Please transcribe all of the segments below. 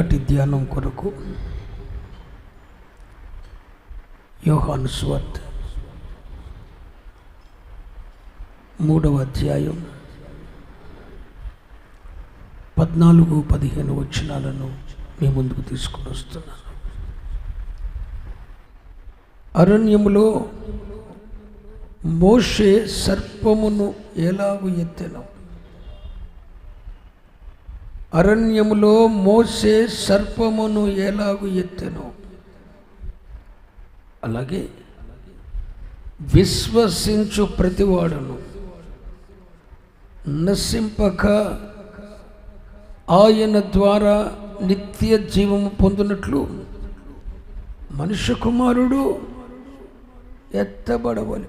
ఈనాటి ధ్యానం కొరకు యోహాను స్వార్త్ మూడవ అధ్యాయం పద్నాలుగు పదిహేను వచనాలను మీ ముందుకు తీసుకుని వస్తున్నాను. అరణ్యములో మోషే సర్పమును ఎలాగు ఎత్తెను? అరణ్యములో మోసే సర్పమును ఎలాగు ఎత్తెను? అలాగే విశ్వసించు ప్రతివాడును. నశింపక ఆయన ద్వారా నిత్య జీవము పొందినట్లు మనుష్య కుమారుడు ఎత్తబడవలి.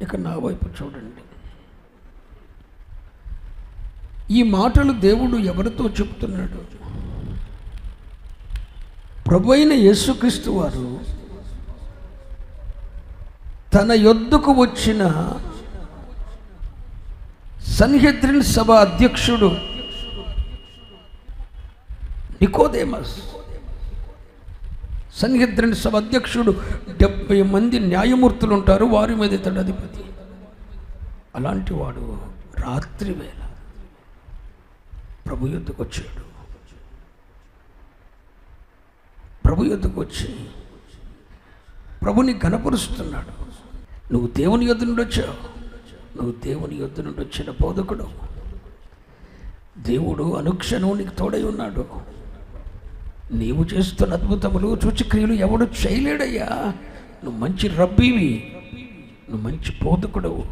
ఇక నా వైపు చూడండి. ఈ మాటలు దేవుడు ఎవరితో చెప్తున్నాడు? ప్రభు అయిన యేసుక్రీస్తు వారు తన యొద్దకు వచ్చిన సన్హెద్రిన్ సభ అధ్యక్షుడు నికోదేమస్. సన్హెద్రిన్ సభ అధ్యక్షుడు డెబ్బై మంది న్యాయమూర్తులు ఉంటారు వారి మీద ఇతడు అధిపతి. అలాంటి వాడు రాత్రి వేళ ప్రభు యుద్ధకు వచ్చాడు. ప్రభు యుద్ధకు వచ్చి ప్రభుని గనపరుస్తున్నాడు నువ్వు దేవుని యుద్ధ నుండి వచ్చావు. నువ్వు దేవుని యుద్ధ నుండి వచ్చిన బోధకుడు. దేవుడు అనుక్షణం నీకు తోడై ఉన్నాడు. నీవు చేస్తున్న అద్భుతములు సూచక్రియలు ఎవడు చేయలేడయ్యా? నువ్వు మంచి రబ్బీవి. నువ్వు మంచి బోధకుడవు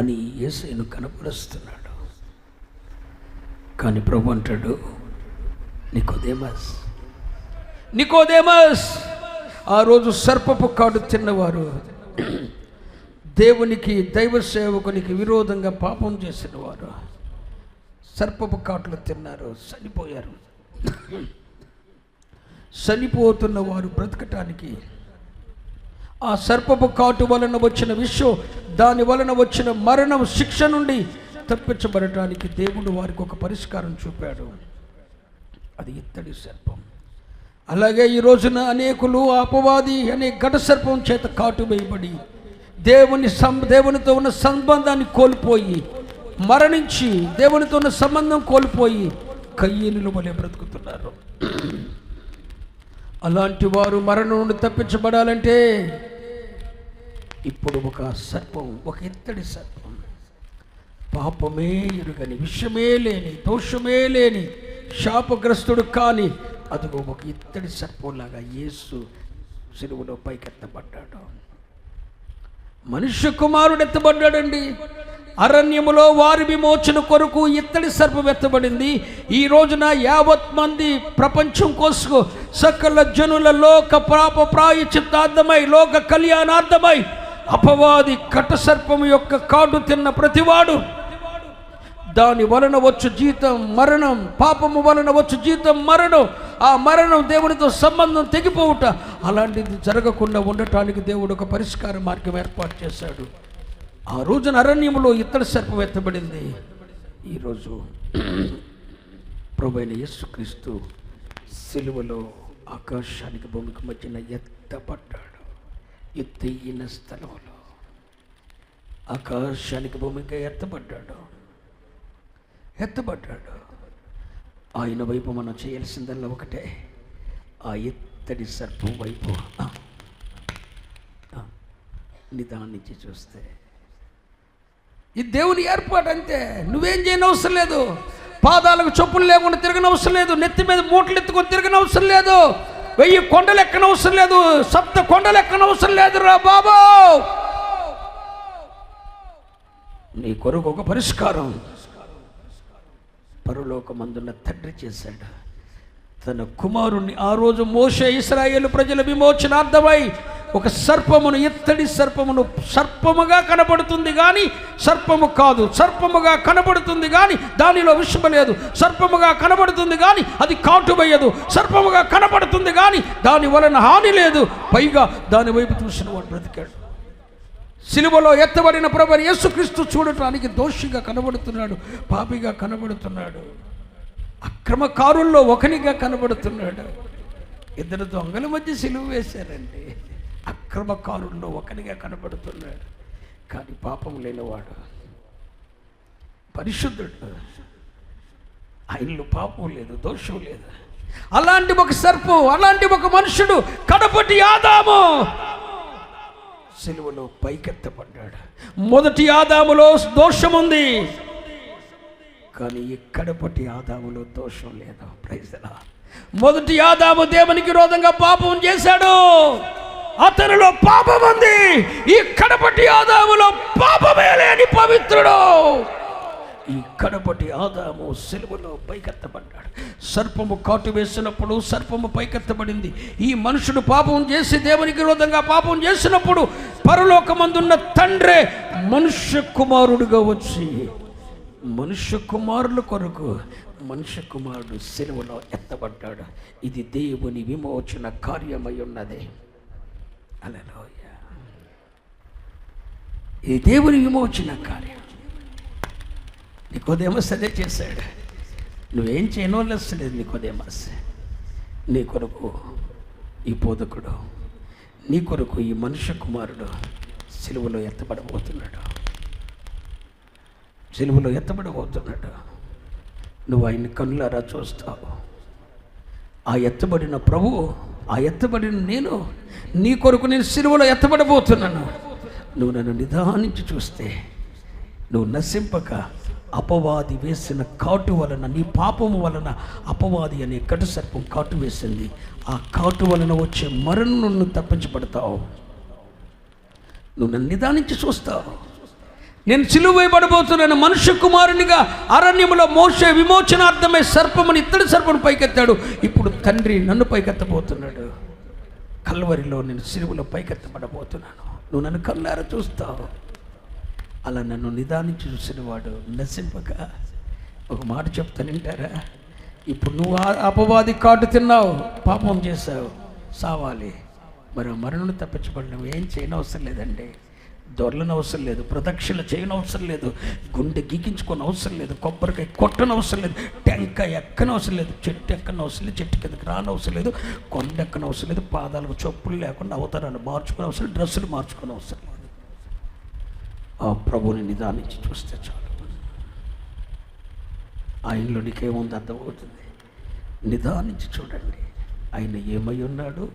అని ఏసైను కనపరుస్తున్నాడు కానీ ప్రభు అంటాడు నికోదేమస్. నికోదేమస్! ఆ రోజు సర్పపు కాడు తిన్నవారు దేవునికి దైవ సేవకునికి విరోధంగా పాపం చేసిన వారు సర్పపు కాట్లు తిన్నారు చనిపోయారు. చనిపోతున్న వారు బ్రతకటానికి ఆ సర్పపు కాటు వలన వచ్చిన విషయం దాని వలన వచ్చిన మరణం శిక్ష నుండి తప్పించబడటానికి దేవుడు వారికి ఒక పరిష్కారం చూపాడు. అది ఇత్తడి సర్పం. అలాగే ఈ రోజున అనేకులు అపవాది అనే ఘట సర్పం చేత కాటు వేయబడి దేవుని సం దేవునితో ఉన్న సంబంధాన్ని కోల్పోయి మరణించి దేవునితో ఉన్న సంబంధం కోల్పోయి కయ్యనులు వలె బ్రతుకుతున్నారు. అలాంటి వారు మరణం నుండి తప్పించబడాలంటే ఇప్పుడు ఒక సర్పం ఒక ఇత్తడి సర్పం. పాపమే ఎరుగని విషమే లేని దోషమే లేని శాపగ్రస్తుడు కాని అదిగో ఒక ఇత్తడి సర్పంలాగా యేసు సిలువలో పైకెత్తబడ్డాడు. మనుష్య కుమారుడు ఎత్తబడ్డాడండి అరణ్యములో వారి విమోచన కొరకు ఇత్తడి సర్పం ఎత్తబడింది. ఈ రోజున యావత్ మంది ప్రపంచం కోసం సకల జనుల లోక పాప ప్రాయచిత్తార్థమై లోక కళ్యాణార్థమై అపవాది కట సర్పం యొక్క కాడు తిన్న ప్రతివాడు దాని వలన వచ్చు జీతం మరణం పాపము వలన వచ్చు జీతం మరణం. ఆ మరణం దేవునితో సంబంధం తెగిపోవుట అలాంటిది జరగకుండా ఉండటానికి దేవుడు ఒక పరిష్కార మార్గం ఏర్పాటు చేశాడు. ఆ రోజున అరణ్యంలో ఇతర సర్పం ఎత్తబడింది. ఈరోజు ప్రభు అయిన యేసుక్రీస్తు సిలువలో ఆకాశానికి భూమికి మధ్యన ఎత్తబడ్డాడు. ఎత్తైన స్థలంలో ఆకాశానికి భూమికి ఎత్తబడ్డాడు. ఎత్తబడ్డాడు. ఆయన వైపు మనం చేయాల్సిందల్లా ఒకటే. ఆ ఎత్తడి సర్పం వైపు. నిదానించి చూస్తే. ఈ దేవుని ఏర్పాటు అంతే నువ్వేం చేయని అవసరం లేదు. పాదాలకు చెప్పులు లేకుండా తిరగని అవసరం లేదు. నెత్తి మీద మూటలు ఎత్తుకొని తిరగని అవసరం లేదు. వెయ్యి కొండలు ఎక్కని అవసరం లేదు. సప్త కొండలు ఎక్కని అవసరం లేదు రా బాబు. నీ కొరకు ఒక పరిష్కారం. పరలోకమందున్న తండ్రి చేశాడు. తన కుమారుణ్ణి ఆ రోజు మోసే ఇస్రాయేల్ ప్రజల విమోచనార్థమై ఒక సర్పమును ఎత్తడి సర్పమును సర్పముగా కనబడుతుంది కానీ సర్పము కాదు. సర్పముగా కనబడుతుంది కానీ దానిలో విషము లేదు. సర్పముగా కనబడుతుంది కానీ అది కాటుబయ్యదు సర్పముగా కనబడుతుంది కానీ దాని వలన హాని లేదు. పైగా దాని వైపు చూసిన వాడు బ్రతికాడు. సిలువలో ఎత్తబడిన ప్రభు యేసుక్రీస్తు చూడటానికి దోషిగా కనబడుతున్నాడు పాపిగా కనబడుతున్నాడు. అక్రమకారుల్లో ఒకనిగా కనబడుతున్నాడు. ఇద్దరు దొంగల మధ్య సిలువ వేశారండి. అక్రమకారుల్లో ఒకనిగా కనబడుతున్నాడు. కానీ పాపం లేనివాడు. పరిశుద్ధుడు. ఆయనలో పాపం లేదు దోషం లేదు. అలాంటి ఒక సర్పు అలాంటి ఒక మనుషుడు కడపటి ఆదాము సిలువలో పైకెత్తపడ్డాడు మొదటి ఆదాములో దోషం ఉంది కానీ ఇక్కడపటి ఆదాములో దోషం లేదు. ప్రైజలా మొదటి ఆదాము దేవునికి విరోధంగా పాపం చేశాడు. అతనిలో పాపం ఉంది. ఈ కడపటి ఆదాములో పాపమే లేని పవిత్రుడు. ఈ కడపటి ఆదాము సెలవులో పైకెత్తబడ్డాడు. సర్పము కాటు వేసినప్పుడు సర్పము పైకెత్తబడింది. ఈ మనుషుడు పాపం చేసి దేవునికి విరోధంగా పాపం చేసినప్పుడు పరలోకమందున్న తండ్రే మనుష్య కుమారుడుగా వచ్చి మనుష్య కుమారుల కొరకు మనుష్య కుమారుడు సెలవులో ఎత్తబడ్డాడు. ఇది దేవుని విమోచన కార్యమై ఉన్నది. అలలోయ ఇది దేవుని విమోచన కార్యం. నికోదేమస్ అదే చేశాడు. నువ్వేం చేయనోలేదు నికోదేమస్. నీ కొరకు ఈ బోధకుడు నీ కొరకు ఈ మనుష్య కుమారుడు సిలువలో ఎత్తబడబోతున్నాడు. సిలువలో ఎత్తబడబోతున్నాడు. నువ్వు ఆయన్ని కన్నులారా చూస్తావు. ఆ ఎత్తబడిన ప్రభు ఆ ఎత్తబడిన నేను నీ కొరకు నేను సిలువలో ఎత్తబడబోతున్నాను. నువ్వు నన్ను నిదానించి చూస్తే నువ్వు నశింపక అపవాది వేసిన కాటు వలన నీ పాపము వలన అపవాది అనే కటు సర్పం కాటు వేసింది. ఆ కాటు వలన వచ్చే మరణం నువ్వు తప్పించబడతావు. నువ్వు నన్ను నిదానించి చూస్తావు. నేను సిలువైపడబోతున్నాను మనుష్య కుమారునిగా అరణ్యములో మోసే విమోచనార్థమే సర్పముని ఇత్తడి సర్పను పైకెత్తాడు. ఇప్పుడు తండ్రి నన్ను పైకెత్తబోతున్నాడు. కల్వరిలో నేను సిలువలో పైకెత్తబడబోతున్నాను. నువ్వు నన్ను కల్లారా చూస్తావు. అలా నన్ను నిదానించి చూసినవాడు నశింపక ఒక మాట చెప్తాను వింటారా? ఇప్పుడు నువ్వు ఆ అపవాది కాటు తిన్నావు పాపం చేసావు సావాలి. మరి మరణం తప్పించబడిన ఏం చేయనవసరం లేదండి. దొరలని అవసరం లేదు ప్రదక్షిణ చేయనవసరం లేదు గుండె గీకించుకొని అవసరం లేదు కొబ్బరికాయ కొట్టనవసరం లేదు టెంకాయ ఎక్కనవసరం లేదు చెట్టు ఎక్కనవసరం లేదు చెట్టు కిందకి రానవసరం లేదు కొండ ఎక్కనవసరం లేదు పాదాలకు చొప్పులు లేకుండా అవతారాన్ని మార్చుకునే అవసరం డ్రెస్సులు మార్చుకునే అవసరం లేదు. ఆ ప్రభుని నిదానించి చూస్తే చాలు. ఆయనలో నీకేముంది అర్థమవుతుంది. నిదానించి చూడండి. ఆయన ఏమై ఉన్నాడు?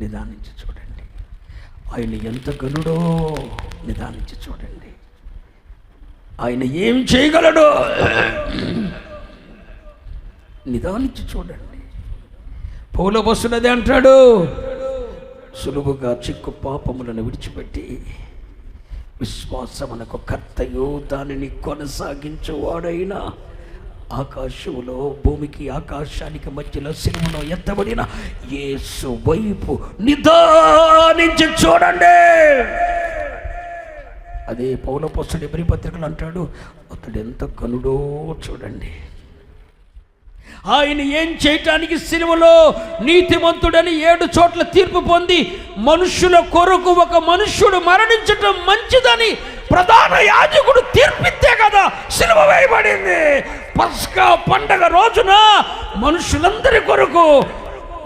నిదానించి చూడండి. ఆయన ఎంత గనుడో నిదానించి చూడండి. ఆయన ఏం చేయగలడో? నిదానించి చూడండి. పౌల బస్సులదే అంటాడు. సులువుగా చిక్కు పాపములను విడిచిపెట్టి విశ్వాసమునకు కర్తయో దానిని కొనసాగించువాడైన ఆకాశములో భూమికి ఆకాశానికి మధ్యలో సిలువలో ఎత్తబడిన యేసు వైపు నిదానించి చూడండి. అదే పౌల పొస్తుడి ఎబ్రి పత్రికలు అంటాడు అతడు ఎంత కనుడో చూడండి. ఆయన ఏం చేయటానికి సినిమలో నీతిమంతుడని ఏడు చోట్ల తీర్పు పొంది మనుషుల కొరకు ఒక మనుష్యుడు మరణించటం మంచిదని ప్రధాన యాజకుడు తీర్పిస్తే కదా సిలువ వేయబడింది. పస్కా పండగ రోజున మనుషులందరి కొరకు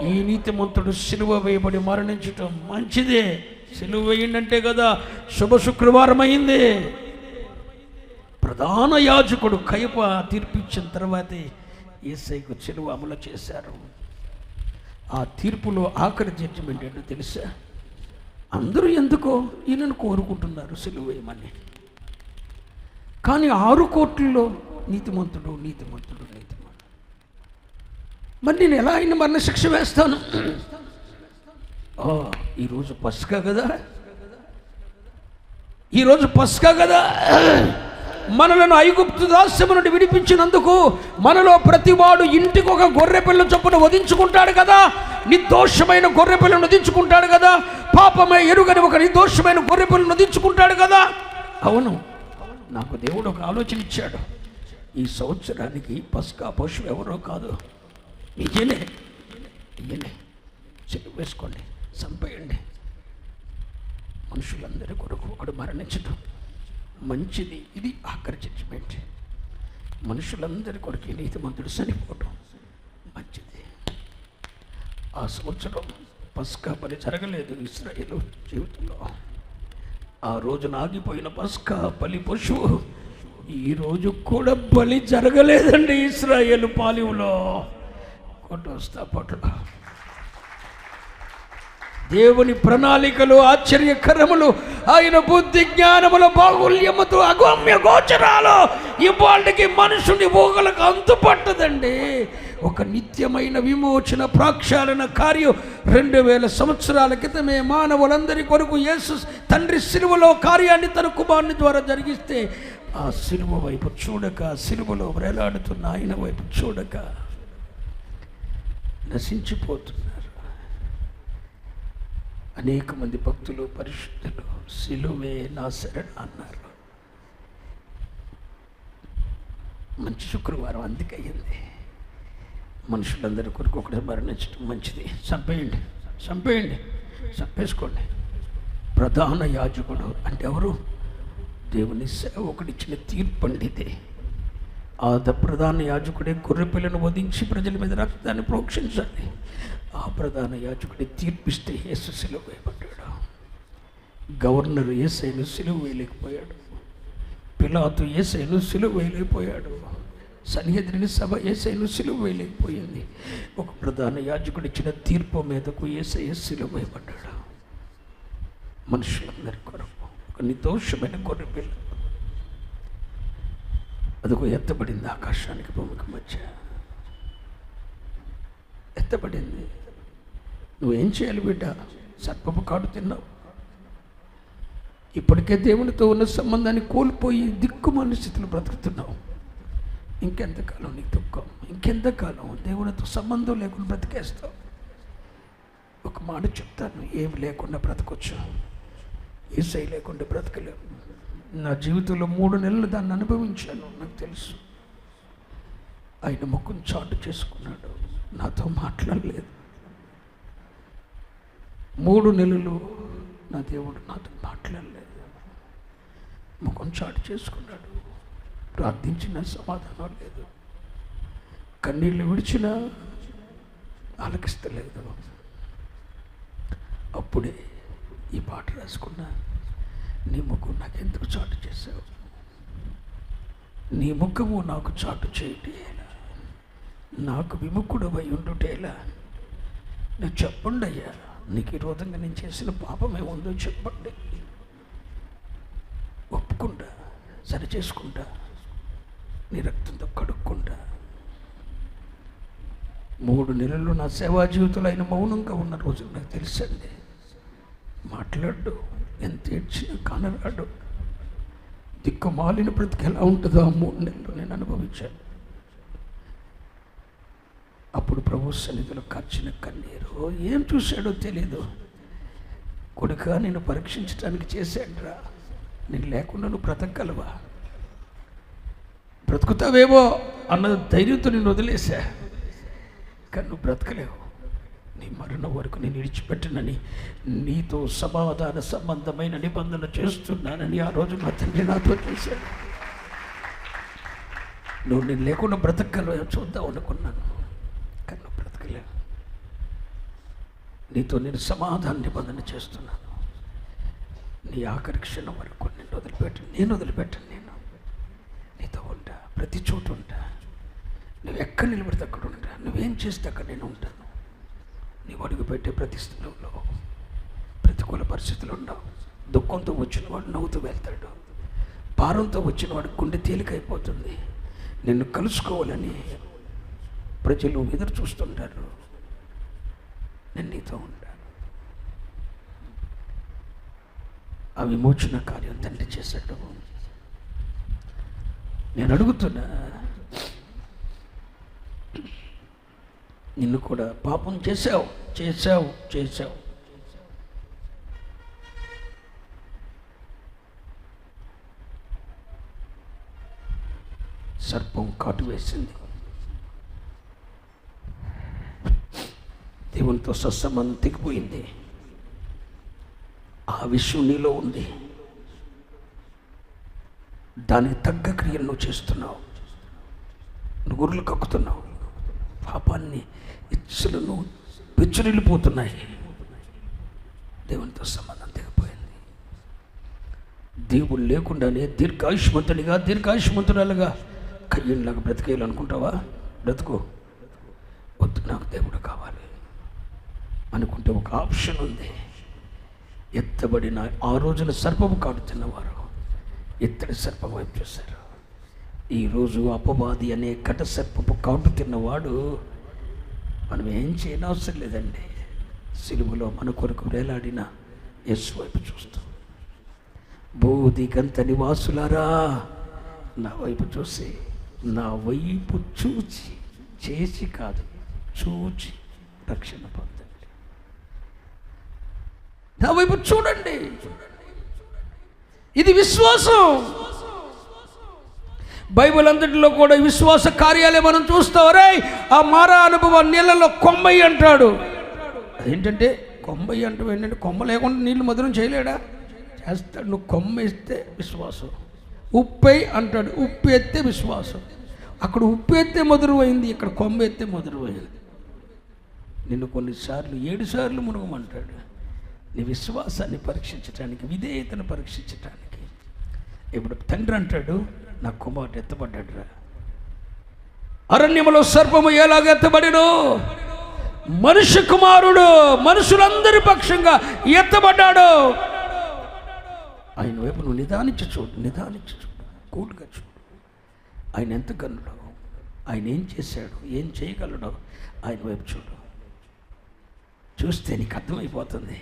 ఈ నీతిమంతుడు సిలువ వేయబడి మరణించటం మంచిదే. సిలువ వేయండి కదా శుభ శుక్రవారం అయింది ప్రధాన యాజకుడు కయప తీర్పిచ్చిన తర్వాతే ఏసైకు చెరువు అమలు చేశారు. ఆ తీర్పులో ఆఖరి జడ్జిమెంట్ ఏంటో తెలుసా? అందరూ ఎందుకో ఈయనను కోరుకుంటున్నారు సిలువేయమని కానీ ఆరు కోట్లలో నీతిమంతుడు నీతిమంతుడు నీతిమంతుడు. మరి నేను ఎలా ఆయన మరణ శిక్ష వేస్తాను? ఓ ఈరోజు పసుక కదా? ఈరోజు పసుక కదా? మనలను ఐగుప్తు దాస్యము నుండి విడిపించినందుకు మనలో ప్రతివాడు ఇంటికి ఒక గొర్రె పిల్ల చొప్పున వధించుకుంటాడు కదా. నిర్దోషమైన గొర్రె పిల్లను వధించుకుంటాడు కదా. పాపమే ఎరుగని ఒక నిర్దోషమైన గొర్రె పిల్లను వధించుకుంటాడు కదా. అవును నాకు దేవుడు ఒక ఆలోచన ఇచ్చాడు. ఈ సంవత్సరానికి పస్కా పశువు ఎవరో కాదు. ఇయ్యలే ఈయనే చెట్టు వేసుకోండి చంపేయండి. మనుషులందరి కొరకు ఒకడు మరణించడం మంచిది. ఇది ఆఖరి జడ్జిమెంట్ మనుషులందరి కొరకు నీతిమంతుడు చనిపోవటం మంచిది. ఆ సంవత్సరం పస్కా పని జరగలేదు ఇస్రాయేల్ జీవితంలో. ఆ రోజున ఆగిపోయిన పస్కా బలి పశువు ఈరోజు కూడా బలి జరగలేదండి ఇస్రాయేల్ పాలివులో కొట్టొస్తా పట్ల. దేవుని ప్రణాళికలు ఆశ్చర్యకరములు ఆయన బుద్ధి జ్ఞానముల బాహుల్యముతో అగమ్య గోచరాలు ఇవాళకి మనుషుని ఊగలకు అంతుపట్టదండి. ఒక నిత్యమైన విమోచన ప్రాక్షాళన కార్యం రెండు వేల సంవత్సరాల క్రితమే మానవులందరి కొరకు యేసు తండ్రి సిలువలో కార్యాన్ని తన కుమారుని ద్వారా జరిగిస్తే ఆ సిలువ వైపు చూడక సిలువలో వేలాడుతున్న ఆయన వైపు చూడక నశించిపోతున్నా అనేక మంది భక్తులు పరిశుద్ధులు సిలువే నా శరణ అన్నారు. మంచి శుక్రవారం అందుకయ్యింది మనుషులందరి కొరకు ఒకటి మరణించడం మంచిది. చంపేయండి చంపేయండి చంపేసుకోండి. ప్రధాన యాజకుడు అంటే ఎవరు? దేవుని సేవకుడిచ్చిన తీర్పు అండి ఇది ఆ ద- ప్రధాన యాజకుడే గొర్రె పిల్లను వధించి ప్రజల మీద రక్తాన్ని ప్రోక్షించాలి ఆ ప్రధాన యాజకుడి తీర్పిస్తే యేసు సిలువ వేయబడ్డాడు గవర్నర్ ఏసైను సిలువ వేయలేకపోయాడు. పిలాతు ఏసైను సిలువ వేయలేకపోయాడు. సన్నిహితుని సభ ఏసైను సిలువ వేయలేకపోయింది. ఒక ప్రధాన యాజకుడు ఇచ్చిన తీర్పు మీదకు ఏసై సిలువ వేయబడ్డాడు మనుషులందరి కొరకు ఒక నిర్దోషమైన గొర్రె పిల్ల అదొక ఎత్తబడింది ఆకాశానికి భూమికి మధ్య. ఎత్తబడింది. నువ్వేం చేయాలి బిడ్డ? సర్పపు కాడు తిన్నావు. ఇప్పటికే దేవునితో ఉన్న సంబంధాన్ని కోల్పోయి దిక్కుమాలిన స్థితిలో బ్రతుకుతున్నావు. ఇంకెంతకాలం నీకు దుఃఖం? ఇంకెంతకాలం దేవునితో సంబంధం లేకుండా బ్రతికేస్తావు? ఒక మాట చెప్తాను ఏమి లేకుండా బ్రతకొచ్చు. ఏసై లేకుండా బ్రతకలేము నా జీవితంలో మూడు నెలలు దాన్ని అనుభవించాను నాకు తెలుసు. ఆయన ముఖం చాటు చేసుకున్నాడు. నాతో మాట్లాడలేదు. మూడు నెలలు నా దేవుడు నాతో మాట్లాడలేదు. ముఖం చాటు చేసుకున్నాడు. ప్రార్థించిన సమాధానం లేదు. కన్నీళ్ళు విడిచినా ఆలకిస్తలేదు. అప్పుడే ఈ పాట రాసుకున్నా నీ ముఖం నాకెందుకు చాటు చేసావు నీ ముఖము నాకు చాటు చేయటేలా నాకు విముఖుడవై ఉండుటేలా నేను చెప్పండి అయ్యా నీకు ఈ రోజుగా నేను చేసిన పాపం ఏముందో చెప్పండి. ఒప్పుకుంటా సరి చేసుకుంటా నీ రక్తంతో కడుక్కుంటా. మూడు నెలలు నా సేవా జీవితంలో ఆయన మౌనంగా ఉన్న రోజులు నాకు తెలుసండి. మాట్లాడు ఎంత ఏడ్చినా కానరాడు. దిక్కు మాలిన బ్రతికి ఎలా ఉంటుందో ఆ మూడు నెలలు నేను అనుభవించాను. అప్పుడు ప్రభు సన్నిధిలో ఖర్చిన కన్నీరు. ఏం చూశాడో తెలియదు కొడుక నేను పరీక్షించడానికి చేశాడురా. నేను లేకుండా నువ్వు బ్రతకగలవా? బ్రతుకుతావేమో అన్న ధైర్యంతో నేను వదిలేశా. కానీ నువ్వు బ్రతకలేవు. నీ మరణం వరకు నేను విడిచిపెట్టనని నీతో సమాధాన సంబంధమైన నిబంధన చేస్తున్నానని ఆ రోజు మా తండ్రి నాతో చేశాడు. నువ్వు నేను లేకుండా బ్రతకగలవు? చూద్దాం అనుకున్నాను. కానీ నీతో నేను సమాధాన నిబంధన చేస్తున్నాను. నీ ఆఖరి క్షణం వరకు నేను వదిలిపెట్టను నేను వదిలిపెట్టను నేను నీతో ఉంటా ప్రతి చోట ఉంటా. నువ్వు ఎక్కడ నిలబడితే అక్కడ ఉంటా నువ్వేం చేస్తే అక్కడ నేను ఉంటాను. నీవు అడుగుపెట్టే ప్రతి స్థలంలో ప్రతికూల పరిస్థితులు ఉండవు దుఃఖంతో వచ్చిన వాడు నవ్వుతూ వెళ్తాడు. భారంతో వచ్చిన వాడు గుండె తేలికైపోతుంది. నిన్ను కలుసుకోవాలని ప్రజలు ఎదురు చూస్తుంటారు. నేను నీతో ఉంటాను. ఆ విమోచన కార్యం తండ్రి చేశాడు. నేను అడుగుతున్నా నిన్ను కూడా పాపం చేశావు చేశావు చేశావు. సర్పం కాటు వేసింది. దేవునితో సత్సంబంధం తెగిపోయింది ఆ విషయం నీలో ఉంది. దానికి తగ్గ క్రియలు నువ్వు చేస్తున్నావు. నువ్వు గుర్రెలు కక్కుతున్నావు. పాపాన్ని ఇచ్చలను విచ్చురిల్లిపోతున్నాయి దేవునితో సంబంధం తెగిపోయింది దేవుడు లేకుండానే దీర్ఘాయుష్మంతుడిగా దీర్ఘాయుష్మంతురాలుగా కయ్యంలాగా బ్రతికేయాలనుకుంటావా? బ్రతుకు. వద్దు నాకు దేవుడు కావాలి. అనుకుంటే ఒక ఆప్షన్ ఉంది. ఎత్తబడిన ఆ రోజున సర్పము కాడు తిన్నవారు ఎత్తడి సర్పము వైపు చూశారు. ఈరోజు అపవాది అనే కట సర్పపు కాటు తిన్నవాడు మనం ఏం చేయనవసరం లేదండి. సిలువలో మన కొరకు వేలాడిన ఎస్ వైపు చూస్తాం. బోధిగంత నివాసులారా నా వైపు చూసి నా వైపు చూచి చేసి కాదు చూచి రక్షణ పొందండి. నా వైపు చూడండి. ఇది విశ్వాసం. బైబిల్ అంతటిలో కూడా విశ్వాస కార్యాలే మనం చూస్తాం. రే ఆ మారా అనుభవం నీళ్ళలో కొమ్మయ్య అంటాడు. అదేంటంటే కొమ్మయ్య అంటే ఏంటంటే కొమ్మ లేకుండా నీళ్ళు మధురం చేయలేడా? చేస్తాడు. నువ్వు కొమ్మ ఇస్తే విశ్వాసం. ఉప్పై అంటాడు. ఉప్పు ఎత్తే విశ్వాసం. అక్కడ ఉప్పు ఎత్తే మధురమైంది ఇక్కడ కొమ్మ ఎత్తే మధురమైంది. నిన్ను కొన్నిసార్లు ఏడు సార్లు మునుగమంటాడు. నీ విశ్వాసాన్ని పరీక్షించడానికి విధేయతను పరీక్షించటానికి. ఇప్పుడు తండ్రి అంటాడు నా కుమారుడు ఎత్తబడ్డాడు రా అరణ్యములో సర్పము ఎలాగ ఎత్తబడిను మనుష్య కుమారుడు మనుషులందరి పక్షంగా ఎత్తబడ్డాడు. ఆయన వైపు నువ్వు నిదానించి చూడు నిదానించి చూడు కూటుగా చూడు. ఆయన ఎంత గనుడో ఆయన ఏం చేశాడు ఏం చేయగలడో ఆయన వైపు చూడు. చూస్తే నీకు అర్థమైపోతుంది.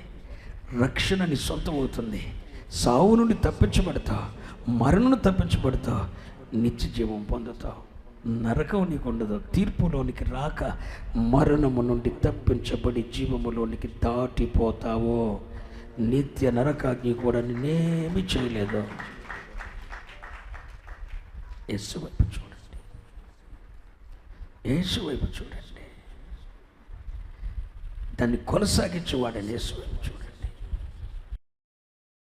రక్షణ నీ సొంతం అవుతుంది సావు నుండి తప్పించబడతావు మరణను తప్పించబడతావు నిత్య జీవం పొందుతావు నరకం నీకు ఉండదు తీర్పులోనికి రాక మరణము నుండి తప్పించబడి జీవములోనికి దాటిపోతావో. నిత్య నరకాగ్ని కూడా నేనేమి చేయలేదు. యేసు వైపు చూడండి. యేసు వైపు చూడండి. దాన్ని కొనసాగించేవాడని యేసు వైపు చూడండి.